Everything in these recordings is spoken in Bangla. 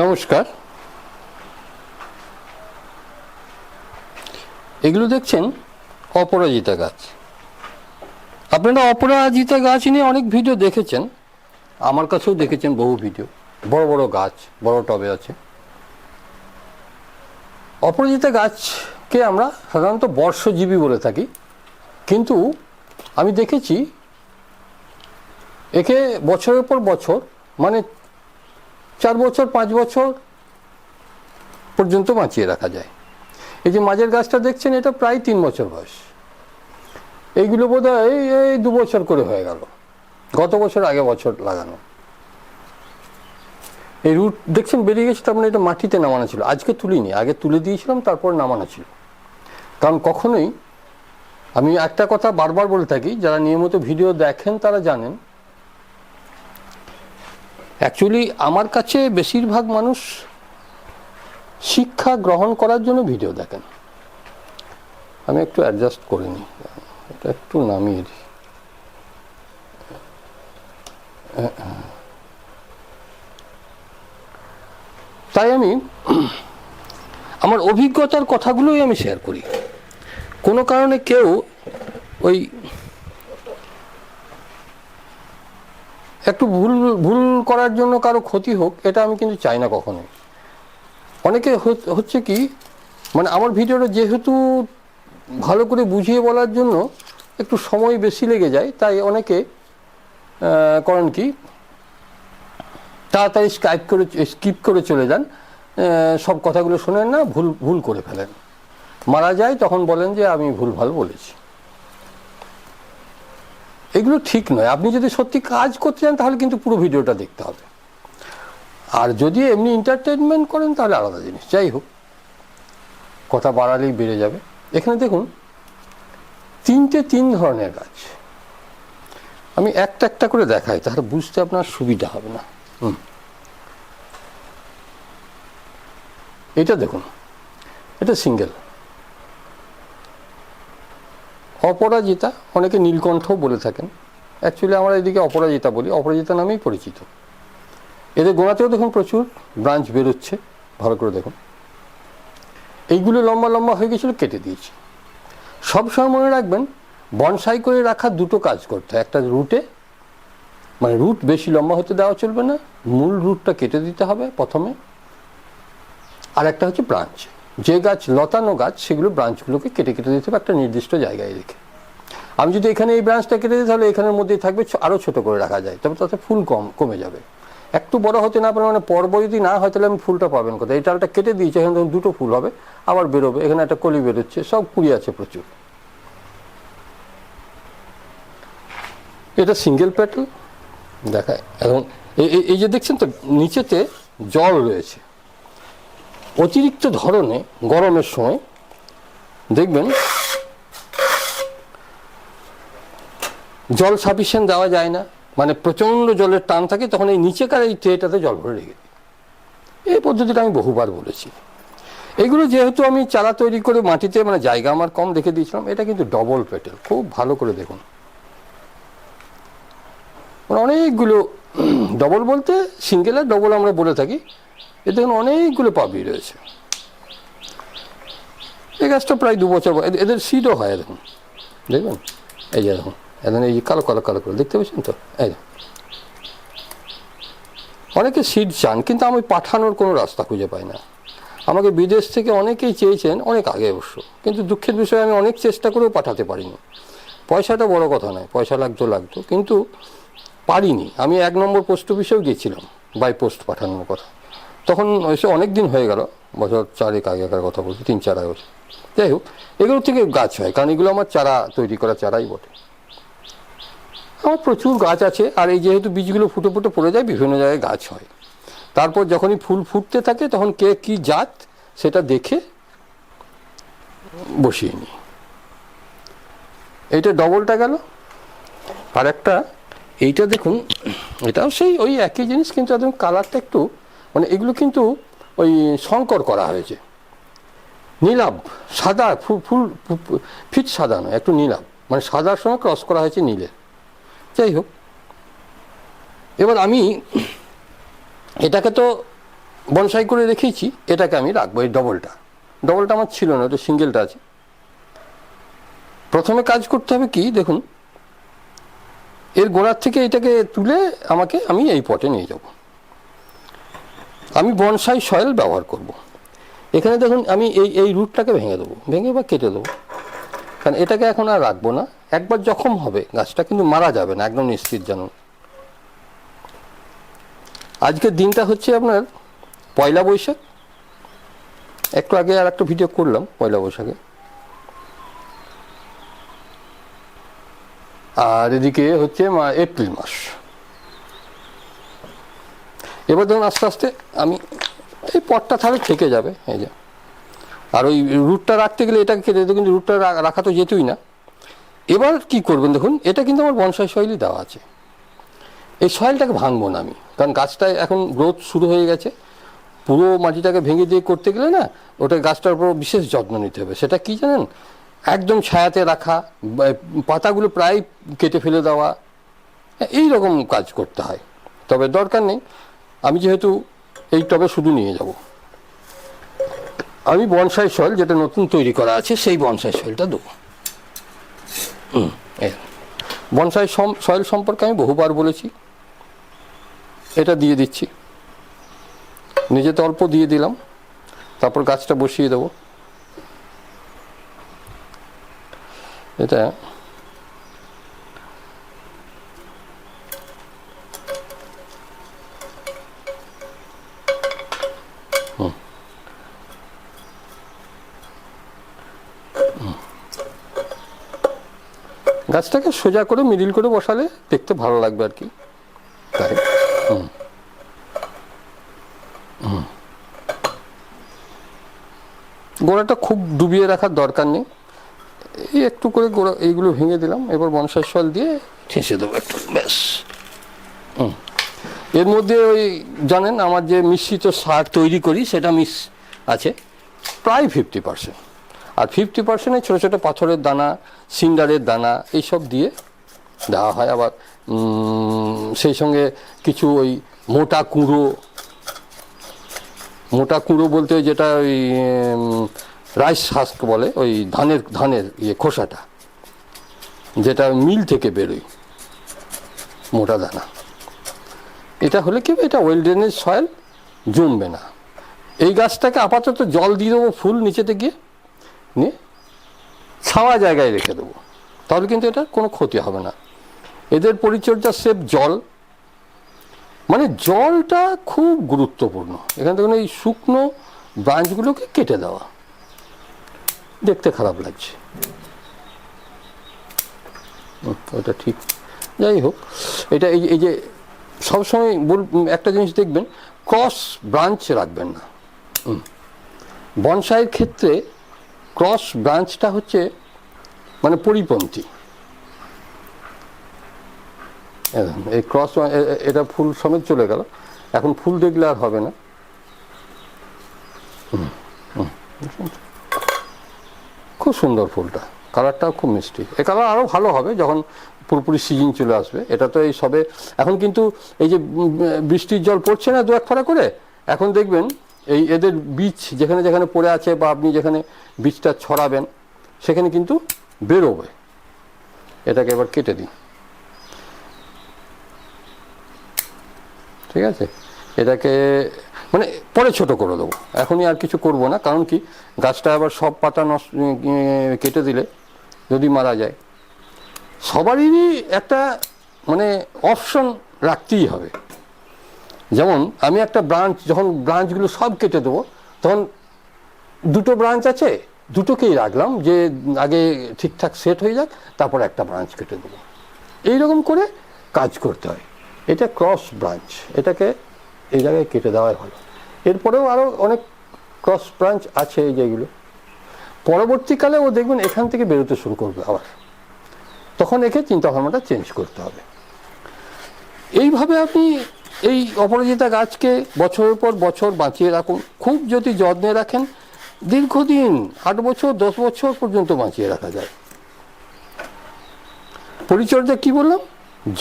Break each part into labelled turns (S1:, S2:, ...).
S1: নমস্কার। এগুলো দেখছেন অপরাজিতা গাছ। আপনারা অপরাজিতা গাছ নিয়ে অনেক ভিডিও দেখেছেন। আমার কাছেও দেখেছেন বহু ভিডিও। বড় বড় গাছ, বড় টবে আছে। অপরাজিতা গাছকে আমরা সাধারণত বর্ষজীবী বলে থাকি। কিন্তু আমি দেখেছি, একে বছরের পর বছর মানে চার বছর, পাঁচ বছর পর্যন্ত বাঁচিয়ে রাখা যায়। এই যে মাঝের গাছটা দেখছেন, এটা প্রায় তিন বছর বয়স। এইগুলো বোধ হয় এই দু বছর করে হয়ে গেল। গত বছর আগে বছর লাগানো। এই রুট দেখছেন, বেরিয়ে গেছে, তার মানে এটা মাটিতে নামানো ছিল। আজকে তুলিনি, আগে তুলে দিয়েছিলাম, তারপর নামানো ছিল। কারণ কখনোই, আমি একটা কথা বারবার বলে থাকি, যারা নিয়মিত ভিডিও দেখেন, তারা জানেন অ্যাকচুয়ালি আমার কাছে বেশিরভাগ মানুষ শিক্ষা গ্রহণ করার জন্য ভিডিও দেখেন। আমি একটু অ্যাডজাস্ট করে নিই। এটা একটু নামিয়ে দিই। তাই আমি আমার অভিজ্ঞতার কথাগুলোই আমি শেয়ার করি। কোনো কারণে কেউ ওই একটু ভুল ভুল করার জন্য কারও ক্ষতি হোক, এটা আমি কিন্তু চাই না কখনোই অনেকে হচ- হচ্ছে কি মানে আমার ভিডিওটা যেহেতু ভালো করে বুঝিয়ে বলার জন্য একটু সময় বেশি লেগে যায়, তাই অনেকে করেন কি, তাড়াতাড়ি স্কাইপ করে, স্কিপ করে চলে যান সব কথাগুলো শোনেন না, ভুল ভুল করে ফেলেন। মারা যায়, তখন বলেন যে আমি ভুল ভালো বলেছি। এগুলো ঠিক নয়। আপনি যদি সত্যি কাজ করতে চান, তাহলে কিন্তু পুরো ভিডিওটা দেখতে হবে। আর যদি এমনি এন্টারটেনমেন্ট করেন, তাহলে আলাদা জিনিস। যাই হোক, কথা বাড়ালেই বেড়ে যাবে। এখানে দেখুন, তিনটে তিন ধরনের গাছ। আমি একটা একটা করে দেখাই, তাহলে বুঝতে আপনার সুবিধা হবে না। হুম। এটা দেখুন, এটা সিঙ্গেল। অপরাজিতা, অনেকে নীলকণ্ঠও বলে থাকেন। অ্যাকচুয়ালি আমরা এদিকে অপরাজিতা বলি, অপরাজিতা নামেই পরিচিত। এদের গোড়াতেও দেখুন প্রচুর ব্রাঞ্চ বেরোচ্ছে, ভালো করে দেখুন। এইগুলো লম্বা লম্বা হয়ে গেছিল, কেটে দিয়েছি। সবসময় মনে রাখবেন, বনসাই করে রাখা দুটো কাজ করতে একটা রুটে মানে রুট বেশি লম্বা হতে দেওয়া চলবে না, মূল রুটটা কেটে দিতে হবে প্রথমে। আর একটা হচ্ছে ব্রাঞ্চ। যে গাছ লতানো গাছ, সেগুলো ব্রাঞ্চগুলোকে কেটে কেটে দিতে হবে একটা নির্দিষ্ট জায়গায় রেখে। আমি যদি এখানে এই ব্রাঞ্চটা কেটে দিই, তাহলে এখানের মধ্যেই থাকবে আরও আরও ছোট করে রাখা যায়। তবে তাতে ফুল কম, কমে যাবে। একটু বড় হতে না পারে মানে পর্ব যদি না হয়, তাহলে আমি ফুলটা পাবেন কোথায়? এই ডালটা কেটে দিয়েছি, এখানে ধরুন দুটো ফুল হবে, আবার বেরোবে। এখানে একটা কলি বেরোচ্ছে, সব কুড়ি আছে প্রচুর। এটা সিঙ্গেল পেটাল দেখায়। এখন এই যে দেখছেন তো, নিচেতে জল রয়েছে। অতিরিক্ত ধরনে গরমের সময়, দেখবেন, জল সাফিসিয়েন্ট দেওয়া যায় না। মানে প্রচণ্ড জলের টান থাকে, তখন এই নিচেকার এই ট্রেটাতে জল ভরে রেখে দিই। এই পদ্ধতিটা আমি বহুবার বলেছি। এগুলো যেহেতু আমি চারা তৈরি করে মাটিতে মানে জায়গা আমার কম রেখে দিয়েছিলাম, এটা কিন্তু ডবল পেটেল খুব ভালো করে দেখুন। মানে অনেকগুলো ডবল বলতে সিঙ্গেল আর ডবল আমরা বলে থাকি। এতে দেখুন অনেকগুলো পাবলি রয়েছে। এই গাছটা প্রায় দু বছর এদের- সিডও হয় দেখুন দেখবেন? এই যে দেখুন এখন এই কালো কালো কালো করে দেখতে পাচ্ছেন তো? এই। অনেকে সিড চান, কিন্তু আমি পাঠানোর কোনো রাস্তা খুঁজে পাই না। আমাকে বিদেশ থেকে অনেকেই চেয়েছেন, অনেক আগে অবশ্য। কিন্তু দুঃখের বিষয়ে, আমি অনেক চেষ্টা করেও পাঠাতে পারিনি। পয়সাটা বড় কথা নয়, পয়সা লাগতো লাগতো। কিন্তু পারিনি। আমি এক নম্বর পোস্ট অফিসেও গিয়েছিলাম বাই পোস্ট পাঠানোর কথা। তখন এসে অনেক দিন হয়ে গেল, বছর চারেক আগেকার কথা বলছি, তিন চার বছর যাই হোক, এগুলো থেকে গাছ হয়, কারণ এগুলো আমার চারা তৈরি করা চারাই বটে। আমার প্রচুর গাছ আছে, আর এই যেহেতু বীজগুলো ফুটে ফুটে পড়ে যায়, বিভিন্ন জায়গায় গাছ হয়। তারপর যখনই ফুল ফুটতে থাকে, তখন কে কি জাত সেটা দেখে বসিয়ে নিই। এইটা ডবলটা গেল। আর একটা, এইটা দেখুন, এটাও সেই ওই একই জিনিস, কিন্তু একদম কালারটা একটু মানে এগুলো কিন্তু ওই সংকর করা হয়েছে। নীলাভ, সাদা, ফুল ফুল ফিট সাদা নয়, একটু নীলাভ। মানে সাদার সঙ্গে ক্রস করা হয়েছে নীলের। যাই হোক। এবার আমি এটাকে তো বনসাই করে রেখেছি, এটাকে আমি রাখব এই ডবলটা ডবলটা আমার ছিল না, ওটা সিঙ্গেলটা আছে। প্রথমে কাজ করতে হবে কি, দেখুন, এর গোড়ার থেকে এটাকে তুলে আমাকে আমি এই পটে নিয়ে যাব। আমি বনসাই সয়েল ব্যবহার করব। এখানে দেখুন, আমি এই এই রুটটাকে ভেঙে দেবো। ভেঙে বা কেটে দেবো। কারণ এটাকে এখন আর রাখব না। একবার জখম হবে, গাছটা কিন্তু মারা যাবে না, একদম নিশ্চিত জানুন আজকের দিনটা হচ্ছে আপনার পয়লা বৈশাখ। একটু আগে আর একটা ভিডিও করলাম পয়লা বৈশাখে। আর এদিকে হচ্ছে এপ্রিল মাস। এবার ধরুন আস্তে আস্তে আমি এই পটটা তাহলে থেকে যাবে, এই যে। আর ওই রুটটা রাখতে গেলে এটাকে কেটে কিন্তু রুটটা রাখা তো যেতই না। এবার কি করবেন দেখুন, এটা কিন্তু আমার বনসাই শৈলী দেওয়া আছে। এই সয়েলটাকে ভাঙবো না আমি, কারণ গাছটায় এখন গ্রোথ শুরু হয়ে গেছে। পুরো মাটিটাকে ভেঙে দিয়ে করতে গেলে না, ওটা গাছটার উপর বিশেষ যত্ন নিতে হবে। সেটা কি জানেন? একদম ছায়াতে রাখা পাতাগুলো প্রায় কেটে ফেলে দেওয়া এই রকম কাজ করতে হয়। তবে দরকার নেই আমি যেহেতু এই টবে শুধু নিয়ে যাব। আমি বনসাই সয়েল যেটা নতুন তৈরি করা আছে, সেই বনসাই সয়েলটা দেবো। বনসাই সয়েল সম্পর্কে আমি বহুবার বলেছি। এটা দিয়ে দিচ্ছি। নিজে তো অল্প দিয়ে দিলাম। তারপর গাছটা বসিয়ে দেবো। এটা গাছটাকে সোজা করে মিডিল করে বসালে দেখতে ভালো লাগবে আর কি। হুম। হুম। গোড়াটা খুব ডুবিয়ে রাখার দরকার নেই। এই একটু করে গোড়া এইগুলো ভেঙে দিলাম। এবার বনসাই সল দিয়ে ঠেসে দেবো একটু। ব্যাস। এর মধ্যে ওই জানেন আমার যে মিশ্রিত সার তৈরি করি, সেটা মিস আছে। প্রায় ফিফটি পার্সেন্ট আর ফিফটি পার্সেন্টে ছোটো ছোটো পাথরের দানা, সিন্ডারের দানা এইসব দিয়ে দেওয়া হয়। আবার সেই সঙ্গে কিছু ওই মোটা কুঁড়ো মোটা কুঁড়ো বলতে যেটা ওই রাইস হাস্ক বলে, ওই ধানের ধানের ইয়ে খোসাটা, যেটা মিল থেকে বেরোয়, মোটা দানা। এটা হলে কি এটা ওয়েল ড্রেনেজ সয়েল জমবে না। এই গাছটাকে আপাতত জল দিয়ে দেবো ফুল নিচেতে গিয়ে। নিয়ে ছাওয়া জায়গায় রেখে দেবো। তাহলে কিন্তু এটা কোনো ক্ষতি হবে না। এদের পরিচর্যা সেফ জল। মানে জলটা খুব গুরুত্বপূর্ণ। এখান থেকে এই শুকনো ব্রাঞ্চগুলোকে কেটে দেওয়া। দেখতে খারাপ লাগছে। ওটা ঠিক। যাই হোক, এটা এই এই যে সবসময় বল, একটা জিনিস দেখবেন, ক্রস ব্রাঞ্চ রাখবেন না। বনসাইয়ের ক্ষেত্রে ক্রস ব্রাঞ্চটা হচ্ছে মানে পরিপন্থী। এই ক্রস এটা ফুল সমেত চলে গেল। এখন ফুল দেখলে আর হবে না। খুব সুন্দর ফুলটা। কালারটাও খুব মিষ্টি। এ কালার আরও ভালো হবে যখন পুরোপুরি সিজন চলে আসবে। এটা তো এই সবে, এখন কিন্তু এই যে বৃষ্টির জল পড়ছে না দু এক ফোঁটা করে, এখন দেখবেন এই এদের বীজ যেখানে যেখানে পড়ে আছে বা আপনি যেখানে বীজটা ছড়াবেন, সেখানে কিন্তু বেরোবে। এটাকে এবার কেটে দিন ঠিক আছে? এটাকে মানে পরে ছোট করে দেবো। এখনই আর কিছু করব না, কারণ কি গাছটা আবার সব পাতা নষ্ট কেটে দিলে যদি মারা যায়। সবারই একটা মানে অপশন রাখতেই হবে। যেমন আমি একটা ব্রাঞ্চ যখন ব্রাঞ্চগুলো সব কেটে দেবো, তখন দুটো ব্রাঞ্চ আছে, দুটোকেই রাখলাম যে আগে ঠিকঠাক সেট হয়ে যাক, তারপর একটা ব্রাঞ্চ কেটে দেবো। এইরকম করে কাজ করতে হয়। এটা ক্রস ব্রাঞ্চ এটাকে এই জায়গায় কেটে দেওয়াই ভালো এরপরেও আরও অনেক ক্রস ব্রাঞ্চ আছে এই যেগুলো পরবর্তীকালে ও দেখবেন এখান থেকে বেরোতে শুরু করবে আবার। তখন একে চিন্তাভাবনাটা চেঞ্জ করতে হবে। এইভাবে আপনি এই অপরাজিতা গাছকে বছরের পর বছর বাঁচিয়ে রাখুন। খুব যদি যত্নে রাখেন, দীর্ঘদিন, আট বছর, দশ বছর পর্যন্ত বাঁচিয়ে রাখা যায়। পরিচর্যা কি বললাম?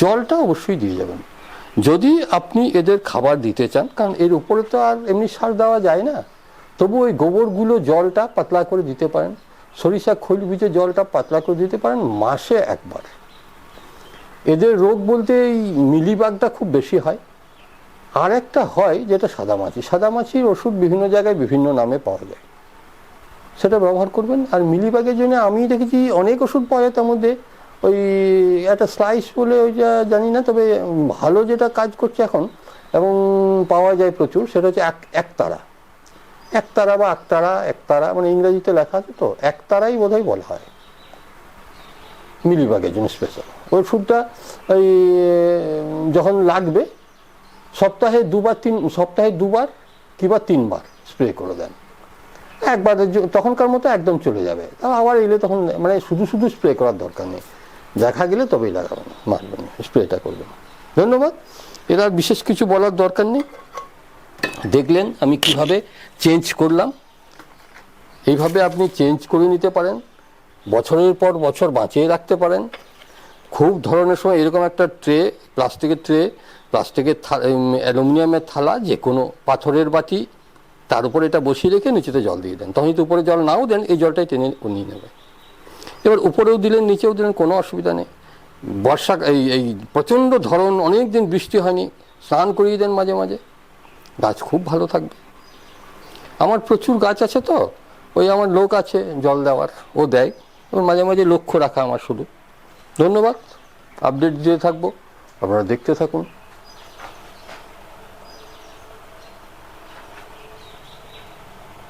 S1: জলটা অবশ্যই দিয়ে যাবেন যদি আপনি এদের খাবার দিতে চান, কারণ এর উপরে তো আর এমনি সার দেওয়া যায় না, তবু ওই গোবরগুলো জলটা পাতলা করে দিতে পারেন। সরিষা খোল বীজে জলটা পাতলা করে দিতে পারেন মাসে একবার। এদের রোগ বলতে এই মিলিবাগটা খুব বেশি হয়। আর একটা হয় যেটা সাদামাছি। সাদামাছির ওষুধ বিভিন্ন জায়গায় বিভিন্ন নামে পাওয়া যায়। সেটা ব্যবহার করবেন। আর মিলিবাগের জন্য আমি দেখেছি অনেক ওষুধ পাওয়া যায় তার মধ্যে। ওই একটা স্লাইস বলে ওই যা জানি না, তবে ভালো যেটা কাজ করছে এখন এবং পাওয়া যায় প্রচুর, সেটা হচ্ছে এক, একতারা। একতারা বা একতারা একতারা মানে ইংরেজিতে লেখা আছে তো, একতারাই বোধহয় বলা হয়। মিলিবাগের জন্য স্পেশাল ওষুধটা ওই, যখন লাগবে সপ্তাহে দুবার তিন, সপ্তাহে দুবার কিংবা তিনবার স্প্রে করে দেন। একবার তখনকার মতো একদম চলে যাবে। আবার এলে তখন মানে শুধু শুধু স্প্রে করার দরকার নেই। দেখা গেলে তবেই লাগাবেন মারবেন স্প্রেটা করবেন। ধন্যবাদ। এর আর বিশেষ কিছু বলার দরকার নেই। দেখলেন আমি কীভাবে চেঞ্জ করলাম। এইভাবে আপনি চেঞ্জ করে নিতে পারেন। বছরের পর বছর বাঁচিয়ে রাখতে পারেন। খুব ধরনের সময় এরকম একটা ট্রে, প্লাস্টিকের ট্রে, প্লাস্টিকের অ্যালুমিনিয়ামের থালা, যে কোনো পাথরের বাটি, তার উপরে এটা বসিয়ে রেখে নিচেতে জল দিয়ে দেন। তখন যদি উপরে জল নাও দেন, এই জলটাই টেনে নিয়ে নেবে। এবার উপরেও দিলেন, নিচেও দিলেন, কোনো অসুবিধা নেই। বর্ষা, এই এই প্রচণ্ড ধরন অনেক দিন বৃষ্টি হয়নি, স্নান করিয়ে দেন মাঝে মাঝে। গাছ খুব ভালো থাকবে। আমার প্রচুর গাছ আছে তো, ওই আমার লোক আছে জল দেওয়ার, ও দেয়। এবার মাঝে মাঝে লক্ষ্য রাখা আমার শুধু। ধন্যবাদ। আপডেট দিয়ে থাকব। আপনারা দেখতে থাকুন।